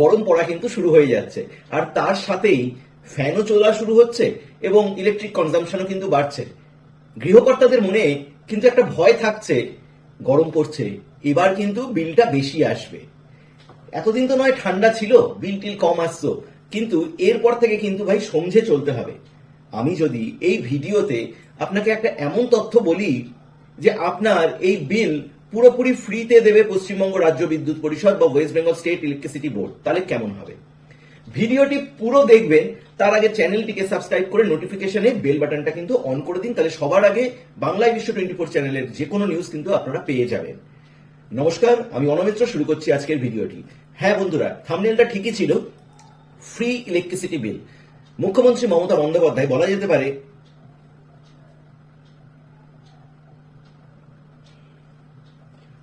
গরম পড়া কিন্তু শুরু হয়ে যাচ্ছে। আর তার সাথেই ফ্যানও চলা শুরু হচ্ছে এবং ইলেকট্রিক কনজাম্পশনও কিন্তু বাড়ছে। গৃহকর্তাদের মনে কিন্তু একটা ভয় থাকছে, গরম পড়ছে, এবার কিন্তু বিলটা বেশি আসবে। এতদিন তো নয় ঠান্ডা ছিল, বিল টিল কম আসতো, কিন্তু এরপর থেকে কিন্তু ভাই সমঝে চলতে হবে। আমি যদি এই ভিডিওতে আপনাকে একটা এমন তথ্য বলি যে আপনার এই বিল পুরোপুরি ফ্রিতে দেবে পশ্চিমবঙ্গ রাজ্য বিদ্যুৎ পরিষদ বা West Bengal state electricity board. তাহলে কেমন হবে? ভিডিওটি পুরো দেখবেন, তার আগে চ্যানেলটিকে সাবস্ক্রাইব করে নোটিফিকেশনে বেল বাটনটা কিন্তু অন করে দিন, তাহলে সবার আগে বাংলা বিশ্ব টোয়েন্টি ফোর চ্যানেলের যে কোনো নিউজ কিন্তু আপনারা পেয়ে যাবেন। নমস্কার, আমি অনমিত্র শুরু করছি আজকের ভিডিওটি। হ্যাঁ বন্ধুরা থামনেলটা ঠিকই ছিল ফ্রি ইলেকট্রিসিটি বিল মুখ্যমন্ত্রী মমতা বন্দ্যোপাধ্যায়, বলা যেতে পারে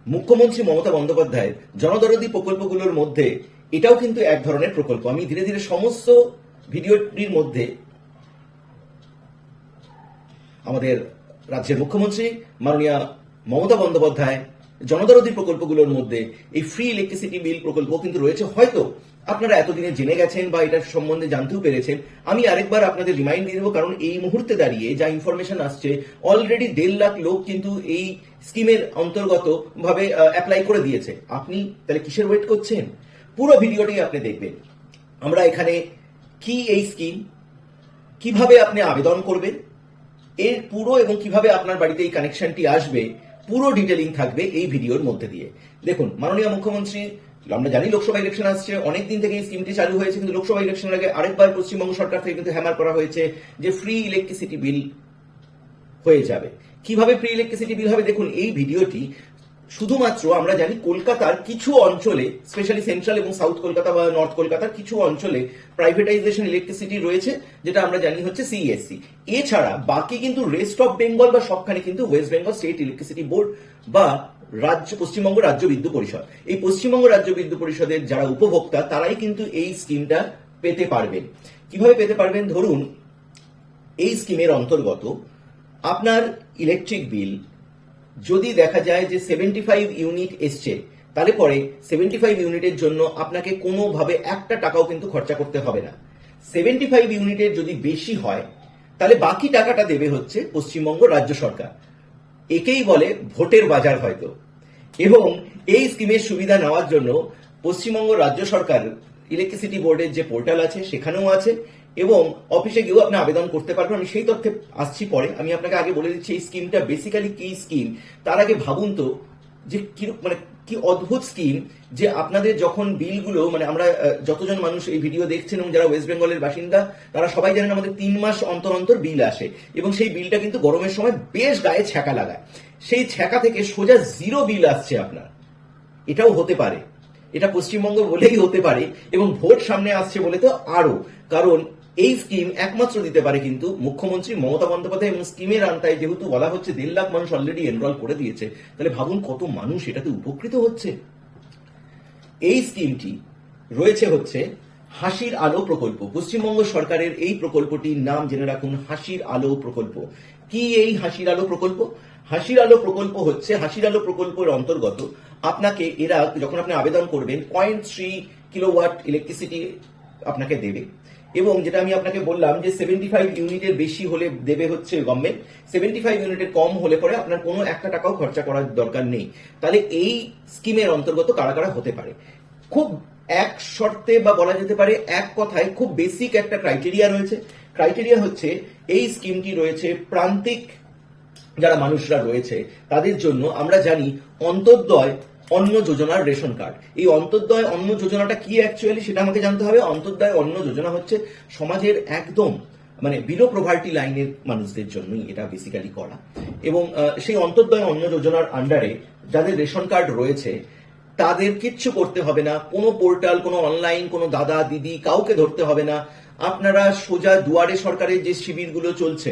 মুখ্যমন্ত্রী মমতা বন্দ্যোপাধ্যায় জনদরদি প্রকল্পগুলোর মধ্যে, এটাও কিন্তু এক ধরনের প্রকল্প। আমি ধীরে ধীরে সমস্ত ভিডিওটির মধ্যে আমাদের রাজ্যের মুখ্যমন্ত্রী, মাননীয় মমতা বন্দ্যোপাধ্যায়, জনদরদি প্রকল্পগুলোর মধ্যে এই ফ্রি ইলেকট্রিসিটি বিল প্রকল্প কিন্তু রয়েছে। হয়তো আপনারা এতদিনে জেনে গেছেন বা এটার সম্বন্ধে জানতেও পেরেছেন, আমি আরেকবার আপনাদের রিমাইন্ড দিয়ে দেবো, কারণ এই মুহূর্তে দাঁড়িয়ে যা ইনফরমেশন আসছে অলরেডি দেড় লাখ লোক কিন্তু এই স্কিমের অন্তর্গত ভাবে অ্যাপ্লাই করে দিয়েছে। আপনি তাহলে কিসের ওয়েট করছেন? পুরো ভিডিওটি আপনি দেখবেন। আমরা এখানে কি এই স্কিম কীভাবে আপনি আবেদন করবেন, এর পুরো এবং কীভাবে আপনার বাড়িতে এই কানেকশনটি আসবে, পুরো ডিটেলিং থাকবে এই ভিডিওর মধ্যে দিয়ে। দেখুন, মাননীয় মুখ্যমন্ত্রী আমরা জানি লোকসভা ইলেকশন আসছে, অনেকদিন থেকে এই স্কিমটি চালু হয়েছে, কিন্তু লোকসভা ইলেকশনের আগে আরেকবার পশ্চিমবঙ্গ সরকার থেকে কিন্তু হ্যামার করা হয়েছে যে ফ্রি ইলেকট্রিসিটি বিল হয়ে যাবে। কীভাবে ফ্রি ইলেকট্রিসিটি বিল হবে? দেখুন, এই ভিডিওটি শুধুমাত্র আমরা জানি কলকাতার কিছু অঞ্চলে স্পেশালি সেন্ট্রাল এবং সাউথ কলকাতা বা নর্থ কলকাতার কিছু অঞ্চলে প্রাইভেটাইজেশন ইলেকট্রিসিটি রয়েছে, যেটা আমরা জানি হচ্ছে সিএসসি এছাড়া বাকি কিন্তু রেস্ট অফ বেঙ্গল বা সবখানে কিন্তু West Bengal state electricity board বা রাজ্য, পশ্চিমবঙ্গ রাজ্য বিদ্যুৎ পরিষদ। এই পশ্চিমবঙ্গ রাজ্য বিদ্যুৎ পরিষদের যারা উপভোক্তা, তারাই কিন্তু এই স্কিমটা পেতে পারবেন। কীভাবে পেতে পারবেন? ধরুন, এই স্কিমের অন্তর্গত আপনার ইলেকট্রিক বিল যদি দেখা যায় যে সেভেন্টি ফাইভ ইউনিট এসছে, তাহলে পরে সেভেন্টি ফাইভ ইউনিটের জন্য আপনাকে কোনোভাবে একটা টাকাও কিন্তু খরচা করতে হবে না। সেভেন্টি ফাইভ ইউনিটের যদি বেশি হয়, তাহলে বাকি টাকাটা দেবে হচ্ছে পশ্চিমবঙ্গ রাজ্য সরকার। একেই বলে ভোটের বাজার হয়তো। এবং এই স্কিমের সুবিধা নেওয়ার জন্য পশ্চিমবঙ্গ রাজ্য সরকার ইলেকট্রিসিটি বোর্ডের যে পোর্টাল আছে, সেখানেও আছে। এবং অফিসে গিয়েও আপনি আবেদন করতে পারবেন। আমি সেই তথ্যে আসছি পরে। আমি আপনাকে আগে বলে দিচ্ছি, এই স্কিমটা বেসিক্যালি কি স্কিম তার আগে ভাবুন তো যে কি মানে কি অদ্ভুত স্কিম যে আপনাদের যখন বিলগুলো মানে আমরা যতজন মানুষ এই ভিডিও দেখছেন এবং যারা ওয়েস্ট বেঙ্গলের বাসিন্দা, তারা সবাই জানেন আমাদের তিন মাস অন্তর অন্তর বিল আসে এবং সেই বিলটা কিন্তু গরমের সময় বেশ গায়ে ছ্যাঁকা লাগায়। সেই ছ্যাঁকা থেকে সোজা জিরো বিল আসছে আপনার। এটাও হতে পারে। এটা পশ্চিমবঙ্গ বলেই হতে পারে এবং ভোট সামনে আসছে বলে তো আরও কারণ এই স্কিম একমাত্র দিতে পারে কিন্তু মুখ্যমন্ত্রী মমতা বন্দ্যোপাধ্যায় এবং স্কিমের আন্তায় যেহেতু বলা হচ্ছে দেড় লাখ মানুষ অলরেডি এনরোল করে দিয়েছে, তাহলে ভাবুন কত মানুষ এটাতে উপকৃত হচ্ছে? এই স্কিমটি রয়েছে হচ্ছে হাসির আলো প্রকল্প। পশ্চিমবঙ্গ সরকারের এই প্রকল্পটির নাম জেনে রাখুন, হাসির আলো প্রকল্প। কি এই হাসির আলো প্রকল্প? হাসির আলো প্রকল্প হচ্ছে, হাসির আলো প্রকল্পের অন্তর্গত আপনাকে এরা, যখন আপনি আবেদন করবেন পয়েন্ট থ্রি কিলোওয়াট ইলেকট্রিসিটি আপনাকে দেবে। এবং যেটা আমি আপনাকে বললাম যে সেভেন্টি ফাইভ ইউনিটের বেশি হলে দেবে হচ্ছে গভর্নমেন্ট সেভেন্টি ফাইভ ইউনিটের কম হলে পরে আপনার কোনো একটা টাকাও খরচা করার দরকার নেই। তাহলে এই স্কিমের অন্তর্গত কারা কারা হতে পারে? খুব এক শর্তে বা বলা যেতে পারে এক কথায় খুব বেসিক একটা ক্রাইটেরিয়া রয়েছে। ক্রাইটেরিয়া হচ্ছে এই স্কিমটি রয়েছে প্রান্তিক যারা মানুষরা রয়েছে, তাদের জন্য আমরা জানি অন্তর্দয় অন্ন যোজনার রেশন কার্ড। এই অন্তর্দয় অন্ন যোজনাটা কি অ্যাকচুয়ালি সেটা আমাকে জানতে হবে। অন্তর্দয় অন্ন যোজনা হচ্ছে সমাজের একদম মানে বিলো প্রভার্টি লাইনের মানুষদের জন্যই এটা বেসিক্যালি করা। এবং সেই অন্তর্দয় অন্ন যোজনার আন্ডারে যাদের রেশন কার্ড রয়েছে, তাদের কিচ্ছু করতে হবে না। কোনো পোর্টাল, কোনো অনলাইন কোনো দাদা, দিদি কাউকে ধরতে হবে না। আপনারা সোজা দুয়ারে সরকারের যে শিবিরগুলো চলছে,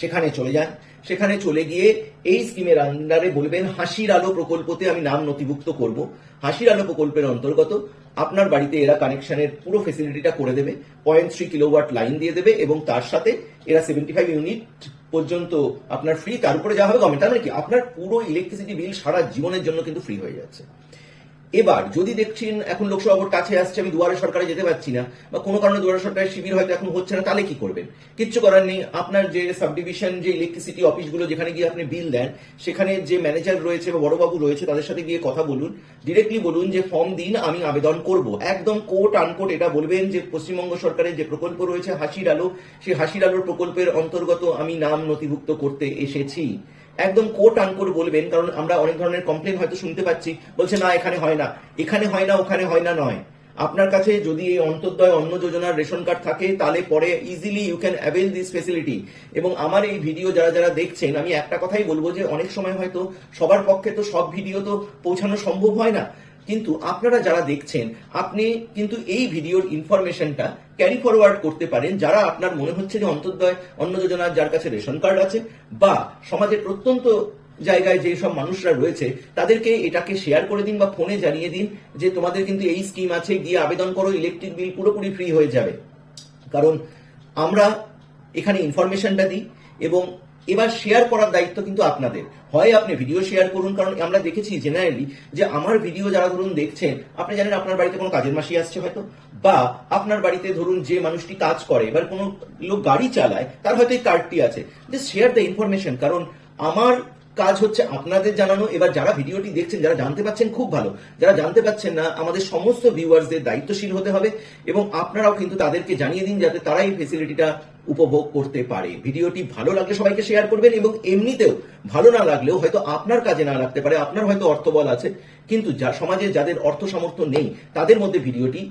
সেখানে চলে যান। সেখানে চলে গিয়ে এই স্কিমের আন্ডারে বলবেন, হাসির আলো প্রকল্পতে আমি নাম নথিভুক্ত করব। হাসির আলো প্রকল্পের অন্তর্গত আপনার বাড়িতে এরা কানেকশনের পুরো ফেসিলিটিটা করে দেবে পয়েন্ট থ্রি কিলোওয়াট লাইন দিয়ে দেবে এবং তার সাথে এরা সেভেন্টি ফাইভ ইউনিট পর্যন্ত আপনার ফ্রি তার উপরে যা হবে গভর্নমেন্ট তার মানে কি? আপনার পুরো ইলেকট্রিসিটি বিল সারা জীবনের জন্য কিন্তু ফ্রি হয়ে যাচ্ছে। এবার যদি দেখছেন এখন লোকসভা ভোট কাছে আসছে, আমি দুয়ারে সরকারে যেতে পারছি না, বা কোনো কারণে দুয়ারে সরকারের শিবির হয়তো এখন হচ্ছে না, তাহলে কি করবেন? কিচ্ছু করার নেই। আপনার যে সাব ডিভিশন যে ইলেকট্রিসিটি অফিসগুলো যেখানে গিয়ে আপনি বিল দেন, সেখানে যে ম্যানেজার রয়েছে বা বড়বাবু রয়েছে, তাদের সাথে গিয়ে কথা বলুন। ডিরেক্টলি বলুন যে ফর্ম দিন, আমি আবেদন করব। একদম কোট আনকোট এটা বলবেন যে, পশ্চিমবঙ্গ সরকারের যে প্রকল্প রয়েছে, হাসির আলো, সেই হাসির আলোর প্রকল্পের অন্তর্গত আমি নাম নথিভুক্ত করতে এসেছি। একদম কোট আনকোট বলবেন, কারণ আমরা অনেক ধরনের কমপ্লেন হয়তো শুনতে পাচ্ছি। বলছে, না, এখানে হয় না। এখানে হয় না, ওখানে হয় না নয়। আপনার কাছে যদি এই অন্তর্দয় অন্ন যোজনার রেশন কার্ড থাকে, তাহলে পরে easily you can avail this facility এবং আমার এই ভিডিও যারা যারা দেখছেন, আমি একটা কথাই বলব যে, অনেক সময় হয়তো সবার পক্ষে তো সব ভিডিও তো পৌঁছানো সম্ভব হয় না। কিন্তু আপনারা যারা দেখছেন, আপনি কিন্তু এই ভিডিওর ইনফরমেশনটা ক্যারি ফরওয়ার্ড করতে পারেন, যারা আপনার মনে হচ্ছে যে অন্তর্দয় অন্ন যোজনার যার কাছে রেশন কার্ড আছে, বা সমাজের প্রত্যন্ত জায়গায় যে সব মানুষরা রয়েছে, তাদেরকে এটাকে শেয়ার করে দিন বা ফোনে জানিয়ে দিন যে তোমাদের কিন্তু এই স্কিম আছে, গিয়ে আবেদন করো ইলেকট্রিক বিল পুরোপুরি ফ্রি হয়ে যাবে। কারণ আমরা এখানে ইনফরমেশনটা দিই এবং এবার শেয়ার করার দায়িত্ব কিন্তু আপনাদের। হয় আপনি ভিডিও শেয়ার করুন, কারণ আমরা দেখেছি জেনারেলি যে আমার ভিডিও যারা ধরুন দেখছেন, আপনি জানেন আপনার বাড়িতে কোনো কাজের মাসি আসছে হয়তো? বা আপনার বাড়িতে ধরুন যে মানুষটি কাজ করে, এবার কোনো লোক গাড়ি চালায়, তার হয়তো এই কার্ডটি আছে। জাস্ট শেয়ার দ্য ইনফরমেশন কারণ আমার কাজ হচ্ছে আপনাদের জানানো। এবার যারা ভিডিওটি দেখছেন, যারা জানতে পাচ্ছেন, খুব ভালো। যারা জানতে পাচ্ছেন না, আমাদের সমস্ত ভিউয়ার্সদের দায়িত্বশীল হতে হবে এবং আপনারাও কিন্তু তাদেরকে জানিয়ে দিন, যাতে তারা এই ফেসিলিটিটা উপভোগ করতে পারে। ভিডিওটি ভালো লাগলে সবাইকে শেয়ার করবেন এবং এমনিতেও ভালো না লাগলেও হয়তো আপনার কাজে না লাগতে পারে, আপনার হয়তো অর্থবল আছে, কিন্তু যা সমাজে যাদের অর্থ সামর্থ্য নেই, তাদের মধ্যে ভিডিওটি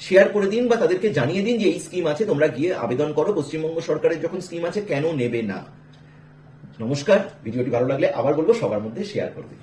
শেয়ার করে দিন বা তাদেরকে জানিয়ে দিন যে এই স্কিম আছে, তোমরা গিয়ে আবেদন করো। পশ্চিমবঙ্গ সরকারের যখন স্কিম আছে, কেন নেবে না? নমস্কার, ভিডিওটি ভালো লাগলে আবার বলব, সবার মধ্যে শেয়ার করবে